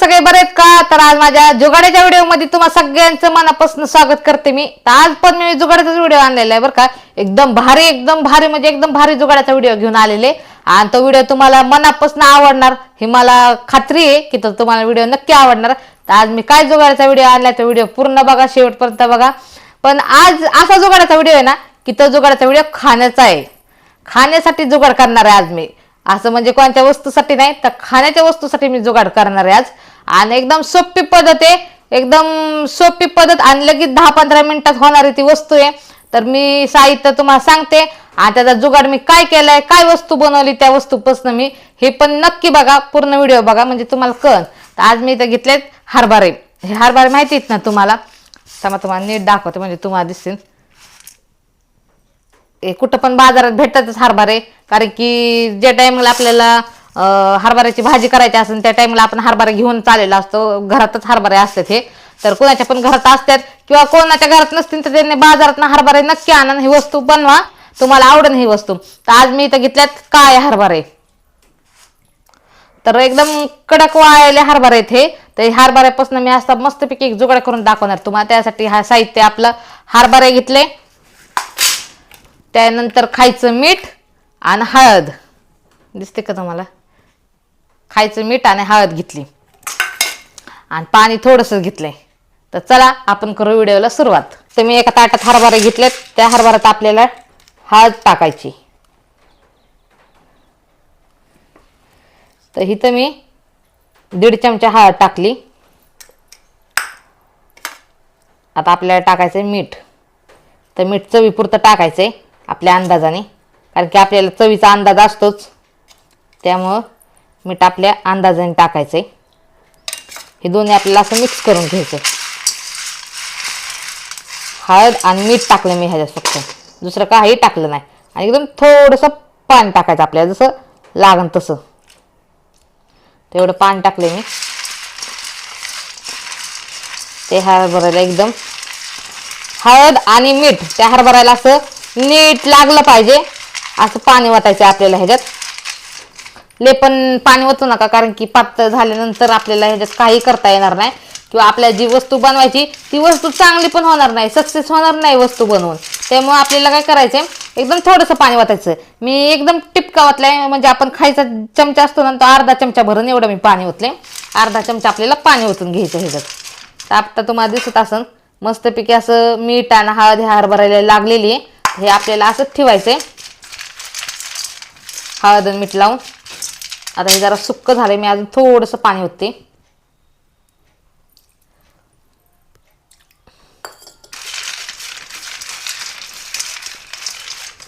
सगळे बरे आहेत का? तर आज माझ्या जुगाड्याच्या व्हिडिओमध्ये तुम्हाला सगळ्यांचं मनापासून स्वागत करते मी. तर आज पण मी जुगाड्याचाच व्हिडिओ आणलेला आहे बरं का. एकदम भारी एकदम भारी म्हणजे एकदम भारी जुगाड्याचा व्हिडिओ घेऊन आलेले आणि तो व्हिडिओ तुम्हाला मनापासून आवडणार ही मला खात्री आहे की तो तुम्हाला व्हिडिओ नक्की आवडणार. तर आज मी काय जुगाड्याचा व्हिडिओ आणलाय तो व्हिडिओ पूर्ण बघा शेवटपर्यंत बघा. पण आज असा जुगाड्याचा व्हिडिओ आहे ना की तो जुगाड्याचा व्हिडिओ खाण्याचा आहे. खाण्यासाठी जुगाड करणार आहे आज मी. असं म्हणजे कोणत्या वस्तूसाठी नाही तर खाण्याच्या वस्तूसाठी मी जुगाड करणार आहे आज. आणि एकदम सोपी पद्धत आहे. एकदम सोपी पद्धत आणि लगेच दहा पंधरा मिनिटात होणारी ती वस्तू आहे. तर मी साहित्य तुम्हाला सांगते. आणि त्याचा जुगाड मी काय केलाय काय वस्तू बनवली त्या वस्तूपासून मी हे पण नक्की बघा पूर्ण व्हिडिओ बघा म्हणजे तुम्हाला कळ तर आज मी इथं घेतलेत हरभरे. हे हरभरे माहिती आहेत ना तुम्हाला? समा तुम्हाला नीट दाखवते म्हणजे तुम्हाला दिसतील कुठं पण बाजारात भेटतातच हरभरे. कारण की ज्या टायमाला आपल्याला हरभऱ्याची भाजी करायची असेल त्या टाइमला आपण हरभरा घेऊन चाललेला असतो. घरातच हरभरे असतात हे तर कोणाच्या पण घरात असतात किंवा कोणाच्या घरात नसतील तर त्यांनी बाजारात हरभरे नक्की आणा ही वस्तू बनवा. तुम्हाला आवडेल ही वस्तू. तर आज मी इथं घेतल्यात काय हरभरे. तर एकदम कडक वाळलेले हरभरे आहेत हे. तर हरभऱ्यापासून मी असता मस्तपैकी एक जुगाड करून दाखवणार तुम्हाला. त्यासाठी हा साहित्य आपलं हरभरे घेतले. त्यानंतर खायचं मीठ आणि हळद. दिसते का तुम्हाला? खायचं मीठ आणि हळद घेतली. आणि पाणी थोडंसं घेतलंय. तर चला आपण करू व्हिडिओला सुरुवात. तर मी एका ताटात हरभरे घेतलेत त्या हरभऱ्यात आपल्याला हळद टाकायची. तर इथं मी दीड चमचा हळद टाकली. आता आपल्याला टाकायचं मीठ. तर मीठ चवीपुरतं टाकायचं आहे आपल्या अंदाजाने. कारण की आपल्याला चवीचा अंदाज असतोच. त्यामुळं मीठ आपल्या अंदाजाने टाकायचं आहे हे दोन्ही आपल्याला असं मिक्स करून घ्यायचं हळद आणि मीठ टाकलं मी ह्याच्यात फक्त. दुसरं काही टाकलं नाही. आणि एकदम थोडंसं पाणी टाकायचं आपल्याला जसं लागन तसं. तेवढं पाणी टाकलं मी. ते हरभऱ्याला एकदम हळद आणि मीठ त्या हरभऱ्याला असं नीट लागलं पाहिजे. असं पाणी वाटायचं आपल्याला ह्याच्यात. ले पण पाणी ओतू नका कारण की पातळ झाल्यानंतर आपल्याला ह्याच्यात काही करता येणार नाही. किंवा आपल्याला जी वस्तू बनवायची ती वस्तू चांगली पण होणार नाही सक्सेस होणार नाही वस्तू बनवून. त्यामुळे आपल्याला काय करायचंय एकदम थोडंसं पाणी वाटायचं मी एकदम टिपका वाटलाय म्हणजे आपण खायचा चमचा असतो ना तो अर्धा चमचा भरून एवढं मी पाणी ओतले. अर्धा चमचा आपल्याला पाणी ओतून घ्यायचं ह्याच्यात. तर आता तुम्हाला दिसत असन मस्तपैकी असं मीठ आणि हळद ह्या हरभऱ्याला लागलेली आहे. हे आपल्याला असं ठेवायचंय. हळद आणि मीठ लावून. आता हे जरा सुक्क झालंय. मी अजून थोडंसं पाणी होते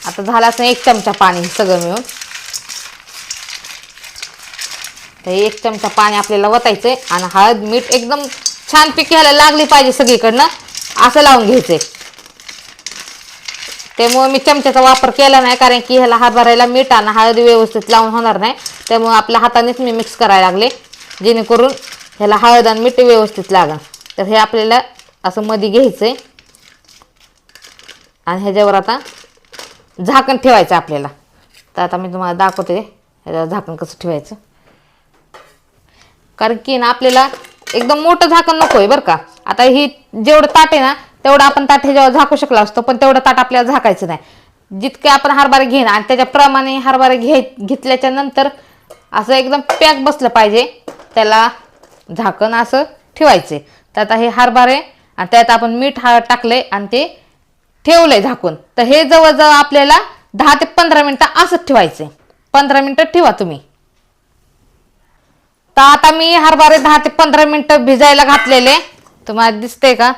आता झालं असं एक चमचा पाणी सगळं मिळून. तर एक चमचा पाणी आपल्याला वतायचंय आणि हळद मीठ एकदम छानपैकी ह्याला लागली पाहिजे सगळीकडनं. असं लावून घ्यायचंय. त्यामुळे मी चमच्याचा वापर केला नाही कारण की ह्याला हरभऱ्याला मीठ आणि हळद व्यवस्थित लावून होणार नाही. त्यामुळे आपल्या हातानेच मी मिक्स करायला लागले. जेणेकरून ह्याला हळद आणि मीठ व्यवस्थित लागेल तर हे आपल्याला असं मध्ये आहे आणि ह्याच्यावर आता झाकण ठेवायचं आपल्याला. तर आता मी तुम्हाला दाखवते ह्याच्यावर झाकण कसं ठेवायचं. कारण की ना आपल्याला एकदम मोठं झाकण नको आहे बरं का. आता ही जेवढं ताट आहे ना तेवढं आपण ताट ह्याच्यावर झाकू शकला असतो पण तेवढं ताट आपल्याला झाकायचं नाही. जितके आपण हरभरे घेईन आणि त्याच्याप्रमाणे हरभरे घे घेतल्याच्या नंतर असं एकदम पॅक बसलं पाहिजे. त्याला झाकण असं ठेवायचे. तर आता हे हरभरे आणि त्यात आपण मीठ हा टाकले आणि ते ठेवलंय झाकून. तर हे जवळजवळ आपल्याला दहा ते पंधरा मिनटं असंच ठेवायचे पंधरा मिनटं ठेवा तुम्ही. तर आता मी हरभरे दहा ते पंधरा मिनटं भिजायला घातलेले. तुम्हाला दिसते का?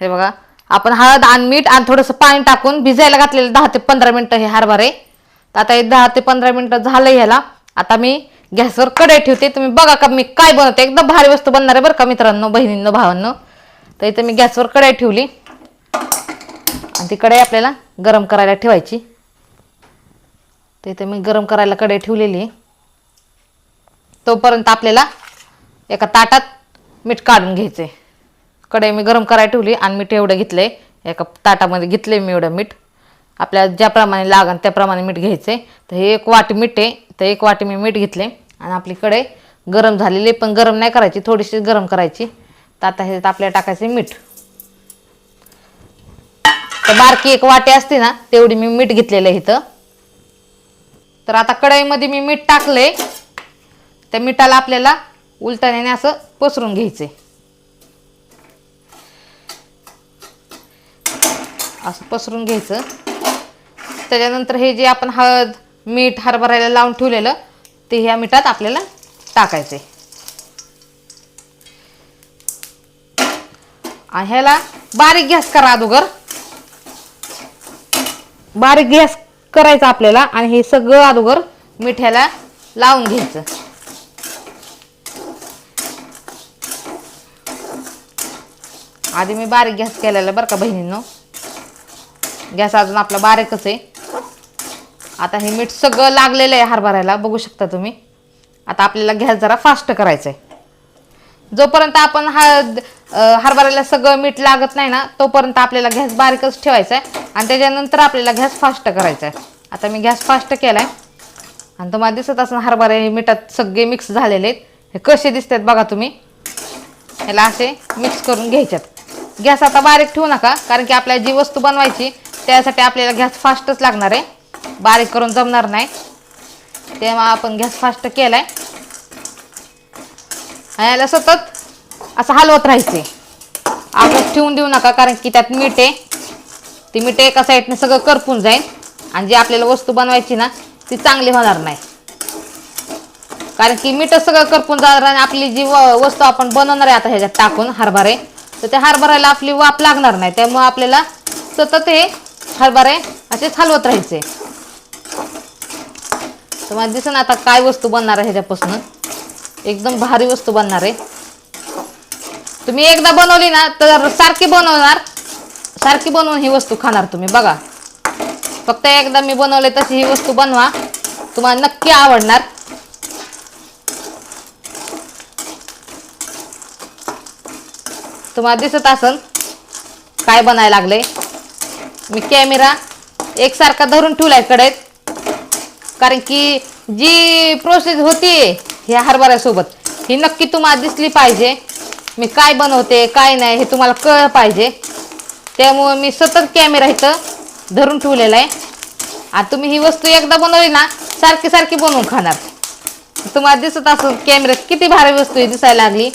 हे बघा. आपण हळद आणि मीठ आणि थोडंसं पाणी टाकून भिजायला घातलेलं दहा ते पंधरा मिनटं हे हरभरे. तर आता हे दहा ते पंधरा मिनटं झालं ह्याला. आता मी गॅसवर कढई ठेवते. तुम्ही बघा का मी काय बनवते. एकदम भारी वस्तू बनणार आहे बरं का मित्रांनो बहिणींनो भावांनो. तर इथं मी गॅसवर कढई ठेवली. आणि ती कढई आपल्याला गरम करायला ठेवायची. तर इथे मी गरम करायला कढई ठेवलेली आहे. तोपर्यंत आपल्याला एका ताटात मीठ काढून घ्यायचं आहे कढई मी गरम करायला ठेवली आणि मीठ एवढं घेतलं आहे एका ताटामध्ये घेतलंय मी एवढं मीठ. आपल्याला ज्याप्रमाणे लागन त्याप्रमाणे मीठ घ्यायचे तर हे एक वाटी मीठ आहे. तर एक वाटी मी मीठ घेतले आणि आपली कढई गरम झालेली पण गरम नाही करायची थोडीशी गरम करायची. तर आता ह्याच्यात आपल्याला टाकायचे मीठ. तर बारकी एक वाटी असते ना तेवढी मी मीठ घेतलेलं आहे इथं. तर आता कढईमध्ये मी मीठ टाकलंय. त्या मिठाला आपल्याला उलटाण्याने असं पसरून घ्यायचे असं पसरून घ्यायचं. त्याच्यानंतर हे जे आपण हळद मीठ हरभरायला लावून ठेवलेलं ते ह्या मिठात आपल्याला टाकायचे आणि ह्याला बारीक गॅस करा अगोदर. बारीक गॅस करायचा आपल्याला आणि हे सगळं अगोदर मिठ्याला लावून घ्यायचं. आधी मी बारीक गॅस केलेला बरं का बहिणींनो. गॅस अजून आपला बारीकच आहे. आता हे मीठ सगळं लागलेलं आहे हरभऱ्याला बघू शकता तुम्ही. आता आपल्याला गॅस जरा फास्ट करायचा आहे जोपर्यंत आपण हा हरभऱ्याला सगळं मीठ लागत नाही ना तोपर्यंत आपल्याला गॅस बारीकच ठेवायचा आहे आणि त्याच्यानंतर आपल्याला गॅस फास्ट करायचा आहे आता मी गॅस फास्ट केला आहे आणि तुम्हाला दिसत असं हरभरे हे मिठात सगळे मिक्स झालेले आहेत. हे कसे दिसतात बघा तुम्ही. ह्याला असे मिक्स करून घ्यायच्यात. गॅस आता बारीक ठेवू नका कारण की आपल्याला जी वस्तू बनवायची त्यासाठी आपल्याला गॅस फास्टच लागणार आहे. बारीक करून जमणार नाही. तेव्हा आपण गॅस फास्ट केलाय. आणि याला सतत असं हलवत राहायचे. आपण ठेवून देऊ नका कारण की त्यात मीठ आहे. ती मीठ एका साईडने सगळं करपून जाईल. आणि जी आपल्याला वस्तू बनवायची ना ती चांगली होणार नाही. कारण की मीठ सगळं करपून जाणार आणि आपली जी वस्तू आपण बनवणार आहे आता ह्याच्यात टाकून हरभरे तर त्या हरभऱ्याला आपली वाफ लागणार नाही. त्यामुळे आपल्याला सतत हे हरभरे असेच हलवत राहायचे. तर मला दिसन आता काय वस्तू बनणार आहे ह्याच्यापासून. एकदम भारी वस्तू बनणार आहे. तुम्ही एकदा बनवली ना तर सारखी बनवणार. सारखी बनवून ही वस्तू खाणार तुम्ही बघा. फक्त एकदा मी बनवले तशी ही वस्तू बनवा. तुम्हाला नक्की आवडणार. तुम्हाला दिसत असन काय बनायला लागले मी कॅमेरा एकसारखा धरून ठेवलाय कडेत कारण की जी प्रोसेस होती ह्या हरभऱ्यासोबत ही नक्की तुम्हाला दिसली पाहिजे. मी काय बनवते काय नाही हे तुम्हाला कळ पाहिजे. त्यामुळे मी सतत कॅमेरा इथं धरून ठेवलेला आहे. आणि तुम्ही ही वस्तू एकदा बनवली ना सारखी सारखी बनवून खाणार. तुम्हाला दिसत असं कॅमेऱ्यात किती भारी वस्तू आहे दिसायला लागली.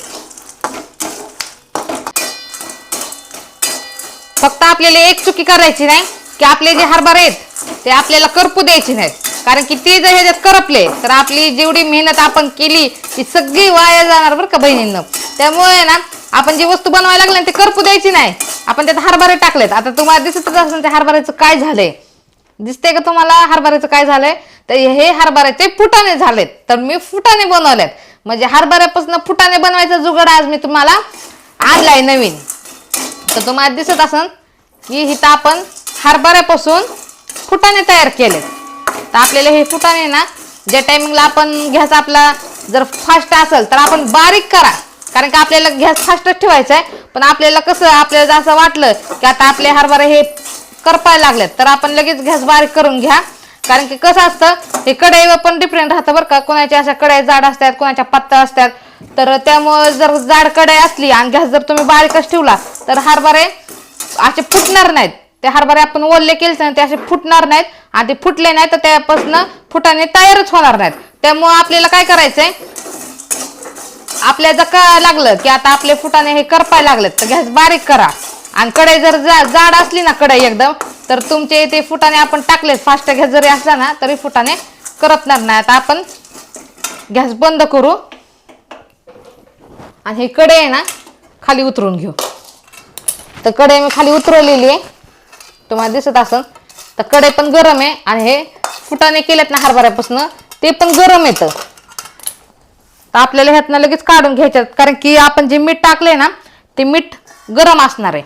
फक्त आपल्याला एक चुकी करायची नाही की आपले जे हरभरे आहेत ते आपल्याला करपू द्यायची नाहीत. कारण की ते जर ह्याच्यात करपले तर आपली जेवढी मेहनत आपण केली ती सगळी वाया जाणार बरं का बहिणींना. त्यामुळे ना आपण जी वस्तू बनवायला लागली ना ती करपू द्यायची नाही. आपण त्यात हरभरे टाकलेत. आता तुम्हाला दिसतच असेल ते हरभऱ्याचं काय झालंय. दिसते का तुम्हाला हरभऱ्याचं काय झालंय? तर हे हरभऱ्याचे फुटाने झालेत. तर मी फुटाने बनवलेत. म्हणजे हरभऱ्यापासून फुटाने बनवायचा जुगाड आज मी तुम्हाला आणलाय नवीन. तर तुम्हाला दिसत असन की इथं आपण हरभऱ्यापासून फुटाने तयार केले तर आपल्याला हे फुटाने ना ज्या टायमिंगला आपण गॅस आपला जर फास्ट असेल तर आपण बारीक करा. कारण की आपल्याला गॅस फास्टच ठेवायचा आहे पण आपल्याला कसं आपल्याला असं वाटलं की आता आपले हरभरे हे करपायला लागलेत तर आपण लगेच गॅस बारीक करून घ्या. कारण की कसं असतं हे कढईवर पण डिफरंट राहतं बरं का. कोणाच्या अशा कढई जाड असतात कोणाच्या पातळ असतात. तर त्यामुळे जर जाड कढई असली आणि गॅस जर तुम्ही बारीकच ठेवला तर हरभरे असे फुटणार नाहीत. ते हरभरे आपण ओले केले ना ते असे फुटणार नाहीत. आणि ते फुटले नाही तर त्यापासून फुटाने तयारच होणार नाहीत. त्यामुळं आपल्याला काय करायचंय? आपल्या जर का लागलं की आता आपले फुटाने हे करपायला लागलेत तर गॅस बारीक करा. आणि कढई जर जा जाड असली ना कढई एकदम तर तुमचे ते फुटाने आपण टाकलेत. फास्ट गॅस जरी असला ना तरी फुटाने करपणार नाही. आता आपण गॅस बंद करू. आणि हे कढई आहे ना खाली उतरून घेऊ. तर कढई मी खाली उतरवलेली आहे. तुम्हाला दिसत असन तर कढई पण गरम आहे आणि हे फुटाने केलेत ना हरभऱ्यापासून ते पण गरम येतं तर आपल्याला ह्यातनं लगेच काढून घ्यायच्यात कारण की आपण जे मीठ टाकले ना ते मीठ गरम असणार आहे.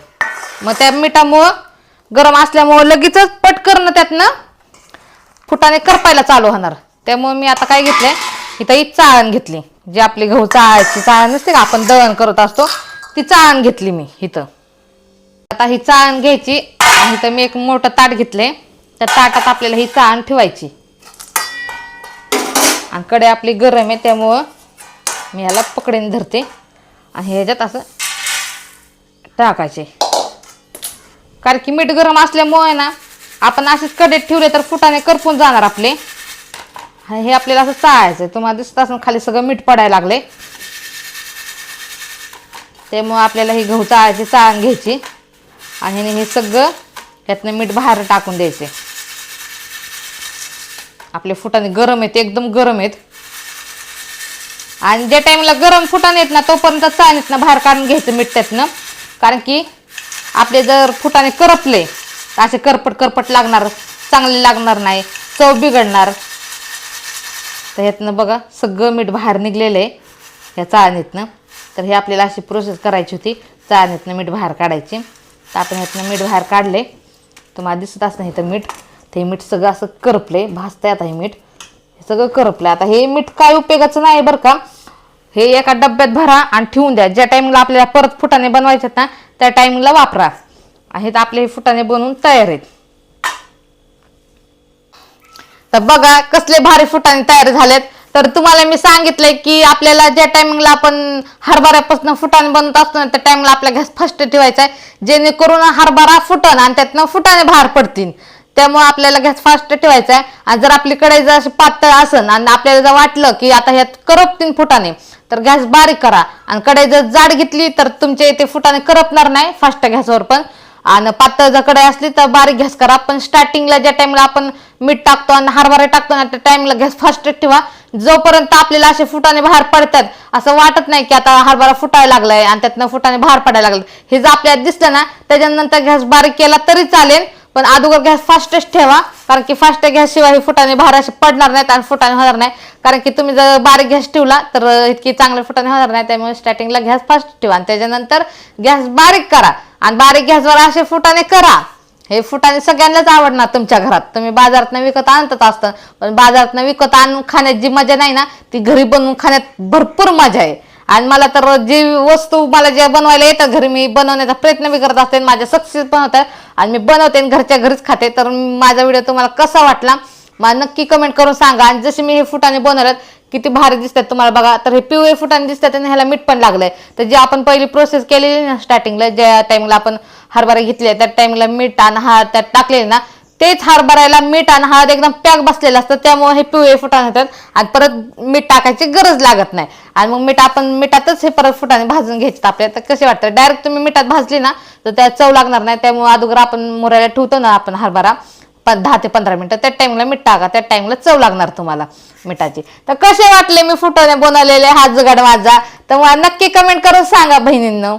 मग त्या मिठामुळं गरम असल्यामुळं लगेचच पटकरणं त्यातनं फुटाने करपायला चालू होणार. त्यामुळे मी आता काय घेतलंय इथं ही चाळण घेतली. जी आपली गहू चाळायची चाळण नसते का आपण दळण करत असतो ती चाळण घेतली मी इथं. आता ही चाळण घ्यायची आणि तर मी एक मोठं ताट घेतलंय. त्या ताटात आपल्याला ही चाळण ठेवायची. आणि कडे आपली गरम आहे त्यामुळं मी याला पकडीन धरते. आणि ह्याच्यात असं टाकायचे. कारण की मीठ गरम असल्यामुळे ना आपण असेच कडेत ठेवले तर फुटाने करपून जाणार आपले. आणि हे आपल्याला असं चाळायचं तुम्हाला दिसत असं खाली सगळं मीठ पडायला लागले त्यामुळं आपल्याला ही गहू चाळायची चाळण घ्यायची. आणि हे सगळं यातनं मीठ बाहेर टाकून द्यायचे. आपले फुटाने गरम आहेत एकदम गरम आहेत. आणि ज्या टाइमला गरम फुटाने येत ना तोपर्यंत चाळणीत ना बाहेर काढून घ्यायचं मीठ त्यातनं. कारण की आपले जर फुटाने करपले तर असे करपट करपट लागणार चांगले लागणार नाही चव बिघडणार. तर ह्यातनं बघा सगळं मीठ बाहेर निघलेलं आहे ह्या चाळणीतनं. तर हे आपल्याला अशी प्रोसेस करायची होती चाळणीतनं मीठ बाहेर काढायची. तर आपण ह्यातनं मीठ बाहेर काढले. तुम्हाला दिसत असं तर मीठ. ते मीठ सगळं असं करपले भाजतंय आता हे मीठ. हे सगळं करपलं आता हे मीठ काय उपयोगाचं नाही बरं का? हे एका डब्यात भरा आणि ठेवून द्या. ज्या टाईमला आपल्याला परत फुटाने बनवायचे आहेत ना त्या टाईमला वापरा. आणि आपले हे फुटाने बनवून तयार आहेत. तर बघा कसले भारी फुटाने तयार झालेत. तर तुम्हाला मी सांगितलंय की आपल्याला ज्या टायमिंगला आपण हरभऱ्यापासून फुटाणे बनत असतो ना त्या टायमिंगला आपला गॅस फर्स्ट ठेवायचा आहे. जेणेकरून हरभरा फुटन आणि त्यातनं फुटाणे बाहेर पडतील. त्यामुळे आपल्याला गॅस फास्ट ठेवायचा आहे. आणि जर आपली कढई जर अशी पातळ असन आणि आपल्याला जर वाटलं की आता ह्यात करपतील फुटाणे तर गॅस बारीक करा. आणि कढई जर जाड घेतली तर तुमच्या इथे फुटाणे करपणार नाही फास्ट गॅसवर पण. आणि पातळ जर कढई असली तर बारीक गॅस करा. पण स्टार्टिंगला ज्या टाइमला आपण मीठ टाकतो आणि हरभरे टाकतो ना त्या टाइमला गॅस फास्ट ठेवा. जोपर्यंत आपल्याला असे फुटाने बाहेर पडतात असं वाटत नाही की आता हरभरा फुटायला लागलाय आणि त्यातनं फुटाने बाहेर पडायला लागलं हे जर आपल्याला दिसलं ना त्याच्यानंतर गॅस बारीक केला तरी चालेल पण अगोदर गॅस फास्टच ठेवा. कारण की फास्ट गॅस शिवाय फुटाने बाहेर असे पडणार नाहीत आणि फुटाने होणार नाही. कारण की तुम्ही जर बारीक गॅस ठेवला तर इतकी चांगले फुटाने होणार नाही. त्यामुळे स्टार्टिंगला गॅस फास्ट ठेवा आणि त्याच्यानंतर गॅस बारीक करा. आणि बारीक गॅसवर असे फुटाने करा. हे फुटाने सगळ्यांनाच आवडणार तुमच्या घरात. तुम्ही बाजारात विकत आणतच असतं. पण बाजारात विकत आणून खाण्यात जी मजा नाही ना ती घरी बनवून खाण्यात भरपूर मजा आहे. आणि मला तर जी वस्तू मला जे बनवायला येतात घरी मी बनवण्याचा प्रयत्न बी करत असते माझ्या सक्सेस पण होतात. आणि मी बनवते आणि घरच्या घरीच खाते. तर माझा व्हिडिओ तुम्हाला कसा वाटला? मला नक्की कमेंट करून सांगा. आणि जसे मी हे फुटाने बनवल्यात किती भारी दिसतात तुम्हाला बघा. तर हे पिवळे फुटाने दिसतात आणि ह्याला मीठ पण लागलंय. तर जे आपण पहिली प्रोसेस केलेली ना स्टार्टिंगला ज्या टाइमला आपण हरभरा घेतले त्या टाइमला मीठ आणि हा त्यात टाकलेले ना तेच हरभऱ्याला मीठ आणि हळद एकदम पॅक बसलेलं असतं. त्यामुळे हे पिवळे फुटाणे येतात आणि परत मीठ टाकायची गरज लागत नाही. आणि मग मीठ आपण मिठातच हे परत फुटाने भाजून घ्यायचे आपल्या. तर कसे वाटतं? डायरेक्ट तुम्ही मिठात भाजली ना तर त्यात चव लागणार नाही. त्यामुळे अगोदर आपण मुरायला ठेवतो ना आपण हरभरा. पण दहा ते पंधरा मिनटं. त्या टाईमला मीठ टाका त्या टाईमला चव लागणार तुम्हाला मिठाची. तर कसे वाटले मी फुटाने बनवलेले हात जगड माझा? तर मला नक्की कमेंट करून सांगा बहिणींना.